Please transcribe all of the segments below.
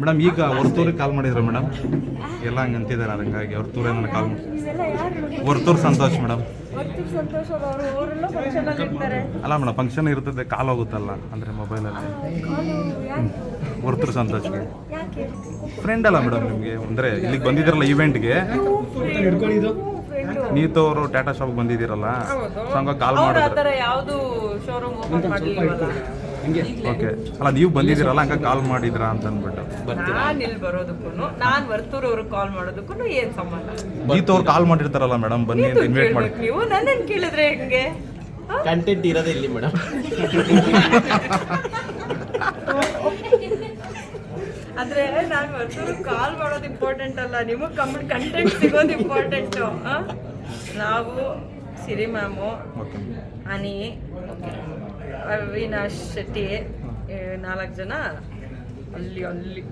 Madam ಈಗ ಹೊರ್ತೂರಿಗೆ ಕಾಲ್ ಮಾಡಿದ್ರ madam ಎಲ್ಲ ಹಂಗೆ ಅಂತಿದ್ದಾರೆ ಹಂಗಾಗಿ ಹೊರತೂರ ನನ್ನ ಕಾಲ್ ಮಾಡಿ ಸಂತೋಷ ಹೊರ್ತೂರು ಸಂತೋಷ್ ಮೇಡಮ್ ಅಲ್ಲಿ ಮೇಡಮ್ ಫಂಕ್ಷನ್ ಇರ್ತದೆ ಕಾಲ್ ಹೋಗುತ್ತಲ್ಲ ಅಂದರೆ ಮೊಬೈಲಲ್ಲಿ ಹೊರ್ತೂರು ಸಂತೋಷ್ಗೆ ಫ್ರೆಂಡ್ ಅಲ್ಲ ಮೇಡಮ್ ನಿಮಗೆ ಅಂದರೆ ಇಲ್ಲಿಗೆ ಬಂದಿದ್ದೀರಲ್ಲ ಇವೆಂಟ್ಗೆ ನೀತು ಅವರು ಟಾಟಾ ಶಾಪ್ ಬಂದಿದ್ದೀರಲ್ಲ ಸೊ ಕಾಲ್ ಮಾಡಿದ್ರು ಮಾಡಲಿಲ್ವಲ್ಲ ಓಕೆ. ಅಲ್ಲ ನೀವು ಬಂದಿದ್ದೀರಲ್ಲ ಹಂಗ ಕಾಲ್ ಮಾಡಿದ್ರಾ ಅಂತ ಅಂದ್ಬಿಟ್ಟು ನಾನು ಇಲ್ಲಿ ಬರೋದಕ್ಕೂ ನಾನು ವರ್ತೂರ್ ಅವ್ರಿಗೆ ಕಾಲ್ ಮಾಡೋದಕ್ಕೂ ಏನ್ ಸಂಬಂಧ? ನೀತು ಅವ್ರು ಕಾಲ್ ಮಾಡಿರ್ತಾರಲ್ಲ ಮೇಡಮ್ ಬನ್ನಿ ಅಂತ ಇನ್ವೈಟ್ ಮಾಡಿ. ಕೇಳ್ಬೇಕು ನೀವು ನನ್ನನ್ನು ಕೇಳಿದ್ರೆ ಹೆಂಗೆ? ಕಂಟೆಂಟ್ ಇರೋದೇ ಇಲ್ಲಿ ಮೇಡಮ್ ಅಂದ್ರೆ ನಾನು ವರ್ತೂರ್ ಕಾಲ್ ಮಾಡೋದು ಇಂಪಾರ್ಟೆಂಟ್ ಅಲ್ಲ ನಿಮಗೆ ಕಮೆಂಟ್ ಕಂಟೆಂಟ್ ಸಿಗೋದು ಇಂಪಾರ್ಟೆಂಟ್ ನಾವು ಸಿರಿ ಮ್ಯಾಮು ಓಕೆ. ಅನಿ ಅವಿನಾಶ್ ಶೆಟ್ಟಿ ನಾಲ್ಕು ಜನ ಅಲ್ಲಿ ಅಲ್ಲಿ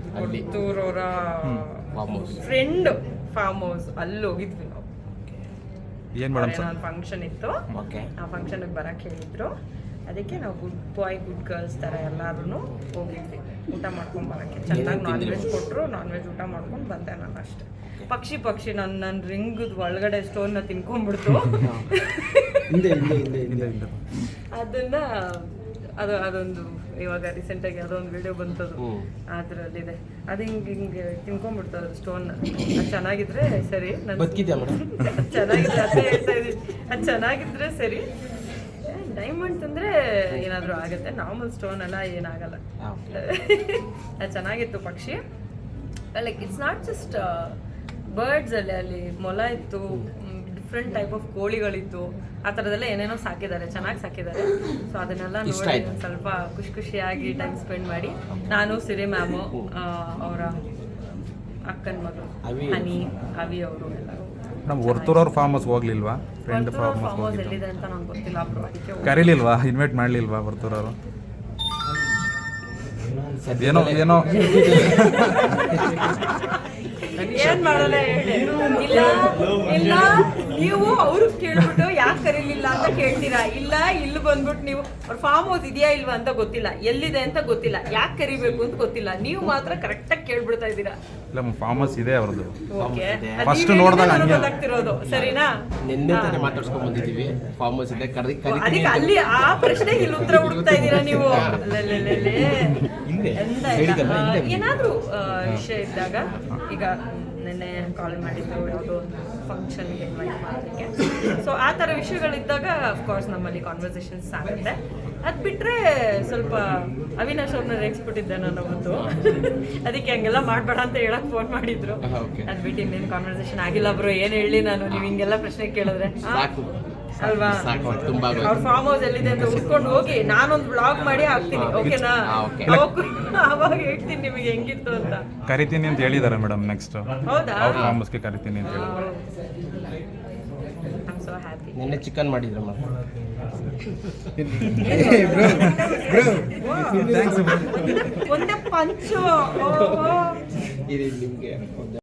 ಹೌಸ್ ಫ್ರೆಂಡ್ ಫಾರ್ಮ್ ಹೌಸ್ ಅಲ್ಲಿ ಹೋಗಿದ್ವಿ ನಾವು. ಏನು ಮೇಡಮ್ ಸರ್ ಫಂಕ್ಷನ್ ಇತ್ತು. ಓಕೆ ಆ ಫಂಕ್ಷನ್ಗೆ ಬರಕ್ಕೆ ಹೇಳಿದ್ರು. ಅದಕ್ಕೆ ನಾವು ಗುಡ್ ಬಾಯ್ ಗುಡ್ ಗರ್ಲ್ಸ್ ತರ ಎಲ್ಲರೂ ಹೋಗಿದ್ವಿ. ಊಟ ಮಾಡ್ಕೊಂಡು ಬರೋಕ್ಕೆ. ಚೆನ್ನಾಗಿ ನಾನ್ ವೆಜ್ ಕೊಟ್ಟರು ನಾನ್ ವೆಜ್ ಊಟ ಮಾಡ್ಕೊಂಡು ಬಂದೆ ನಾನು ಅಷ್ಟೇ. ಪಕ್ಷಿ ಪಕ್ಷಿ ನನ್ನ ನನ್ನ ರಿಂಗದ ಒಳಗಡೆ ಸ್ಟೋನ್ನ ತಿನ್ಕೊಂಡ್ಬಿಡ್ತು. ಅದನ್ನ ಅದು ಅದೊಂದು ಇವಾಗ ರೀಸೆಂಟಾಗಿ ಅದೊಂದು ವಿಡಿಯೋ ಬಂತದು. ಅದ್ರಲ್ಲಿದೆ. ಅದು ಹಿಂಗೆ ಹಿಂಗೆ ತಿನ್ಕೊಂಡ್ಬಿಡ್ತು ಅದು ಸ್ಟೋನ್ ಅದು ಚೆನ್ನಾಗಿದ್ರೆ ಸರಿ ನನ್- ಚೆನ್ನಾಗಿದ್ರೆ ಅದೇ ಹೇಳ್ತಾ ಇದೀನಿ ಅದು ಚೆನ್ನಾಗಿದ್ರೆ ಸರಿ ಡೈಮಂಡ್ಸ್ ತಂದ್ರೆ ಏನಾದರೂ ಆಗುತ್ತೆ. ನಾರ್ಮಲ್ ಸ್ಟೋನ್ ಎಲ್ಲ ಏನಾಗಲ್ಲ. ಅದು ಚೆನ್ನಾಗಿತ್ತು ಪಕ್ಷಿ. Like it's not just birds ಅಲ್ಲಿ ಅಲ್ಲಿ ಮೊಲ ಇತ್ತು ಡಿಫ್ರೆಂಟ್ ಟೈಪ್ ಆಫ್ ಕೋಳಿಗಳಿತ್ತು. ಆ ಥರದೆಲ್ಲ ಏನೇನೋ ಸಾಕಿದ್ದಾರೆ ಚೆನ್ನಾಗಿ ಸಾಕಿದ್ದಾರೆ. ಸೊ ಅದನ್ನೆಲ್ಲ ನೋಡಿ ಸ್ವಲ್ಪ ಖುಷಿ ಖುಷಿಯಾಗಿ ಟೈಮ್ ಸ್ಪೆಂಡ್ ಮಾಡಿ. ನಾನು ಸಿರಿ ಮ್ಯಾಮು ಅವರ ಅಕ್ಕನ ಮಗಳು. ಹನಿ ಅವಿ ಅವರು ಎಲ್ಲರೂ. ನಮ್ಮ ಹೊರ್ತೂರವ್ರ ಫಾರ್ಮ್ ಹೌಸ್ ಹೋಗ್ಲಿಲ್ವಾ? ಫ್ರೆಂಡ್ ಫಾರ್ಮ್ ಹೌಸ್ ಹೋಗಿದ್ದು. ಅಂತ ನಂಗೆ ಗೊತ್ತಿಲ್ಲ ಬ್ರೋ ಅದಕ್ಕೆ ಹೋಗಿ- ಕರೀಲಿಲ್ವಾ? ಇನ್ವೈಟ್ ಮಾಡ್ಲಿಲ್ವಾ ಹೊರ್ತೂರವರು ಏನೋ ಏನೋ. ಏನ್ ಮಾಡಲ್ಲ ಹೇಳಿ. ಇಲ್ಲ ಇಲ್ಲ ನೀವು ಅವ್ರು ಕೇಳ್ಬಿಟ್ಟು ಯಾಕೆ ಕರೀಲಿಲ್ಲ ಅಂತ ಕೇಳ್ತೀರಾ? ಇಲ್ಲ ಇಲ್ಲಿ ಬಂದ್ಬಿಟ್ಟು ನೀವು ಅವ್ರ ಫಾರ್ಮ್ ಹೌಸ್ ಇದೆಯಾ ಇಲ್ವಾ ಅಂತ ಗೊತ್ತಿಲ್ಲ. ಎಲ್ಲಿದೆ ಅಂತ ಗೊತ್ತಿಲ್ಲ. ಯಾಕೆ ಕರಿಬೇಕು ಅಂತ ಗೊತ್ತಿಲ್ಲ. ನೀವು ಮಾತ್ರ ಕರೆಕ್ಟಾಗಿ ಕೇಳ್ಬಿಡ್ತಾ ಇದ್ದೀರಾ. ಇಲ್ಲ ಫಾರ್ಮ್ ಹೌಸ್ ಇದೆ ಅವ್ರದ್ದು. ಫಸ್ಟ್ ನೋಡಿದಾಗ ಹಂಗೆ. ಗೊತ್ತಾಗ್ತಿರೋದು. ಸರಿನಾ? ನಿನ್ನೆ ತಾನೇ ಮಾತಾಡ್ಸ್ಕೊಂಡ್ ಬಂದಿದ್ದೀವಿ. ಫಾರ್ಮ್ ಹೌಸ್ ಇದೆ. ಕರಿ ಅದಕ್ಕೆ ಅಲ್ಲಿ ಆ ಪ್ರಶ್ನೆಗೆ ಇಲ್ಲಿ ಉತ್ತರ ಹುಡುಕ್ತಾ ಇದ್ದೀರಾ ನೀವು. ಏನಾದ್ರೂ ವಿಷಯ ಇದ್ದಾಗ ಈಗ ನಿನ್ನೆ ಕಾಲ್ ಮಾಡಿದ್ರು ಯಾವುದೋ ಒಂದು ಫಂಕ್ಷನ್ಗೆ ಇನ್ವೈಟ್ ಮಾಡೋದಕ್ಕೆ ಸೊ ಆ ಥರ ವಿಷಯಗಳಿದ್ದಾಗ ಅಫ್ಕೋರ್ಸ್ ನಮ್ಮಲ್ಲಿ ಕಾನ್ವರ್ಸೇಷನ್ಸ್ ಆಗುತ್ತೆ. ಅದು ಬಿಟ್ಟರೆ ಸ್ವಲ್ಪ ಅವಿನಾಶ್ ಅವ್ರನ್ನ ರೇಗಿಸ್ಬಿಟ್ಟಿದ್ದೆ ನಾನು ಅವತ್ತು. ಅದಕ್ಕೆ ಹಂಗೆಲ್ಲ ಮಾಡಬೇಡ ಅಂತ ಹೇಳಕ್ ಫೋನ್ ಮಾಡಿದ್ರು. ಅದು ಬಿಟ್ಟು ಇನ್ನೇನು ಕಾನ್ವರ್ಸೇಷನ್ ಆಗಿಲ್ಲ ಬ್ರೋ. ಏನು ಹೇಳಿ ನಾನು? ನೀವು ಹಿಂಗೆಲ್ಲ ಪ್ರಶ್ನೆ ಕೇಳಿದ್ರೆ. ಅಲ್ವಾ? ಸಾಕು ತುಂಬಾ. ಅವ್ರ ಫಾರ್ಮ್ ಹೌಸ್ ಎಲ್ಲಿದೆ ಅಂತ ಹುಡ್ಕೊಂಡು ಹೋಗಿ ನಾನೊಂದು ಬ್ಲಾಗ್ ಮಾಡಿ ಹಾಕ್ತೀನಿ ಓಕೆನಾ ಅವಾಗ ಹೇಳ್ತೀನಿ ನಿಮಗೆ ಹೆಂಗಿತ್ತು ಅಂತ. ಕರಿತೀನಿ ಅಂತ ಹೇಳಿದಾರೆ ಮೇಡಮ್ ನೆಕ್ಸ್ಟ್ ಹೌದಾ? ಅವ್ರ ಫಾರ್ಮ್ ಹೌಸ್ಗೆ ಕರಿತೀನಿ ಅಂತ ಹೇಳಿ. ಐಮ್ ಸೋ ಹ್ಯಾಪಿ ನಿನ್ನೆ ಚಿಕನ್ ಮಾಡಿದ್ರು ಒಂದೇ ಪಂಚು ಇದು ನಿಮಗೆ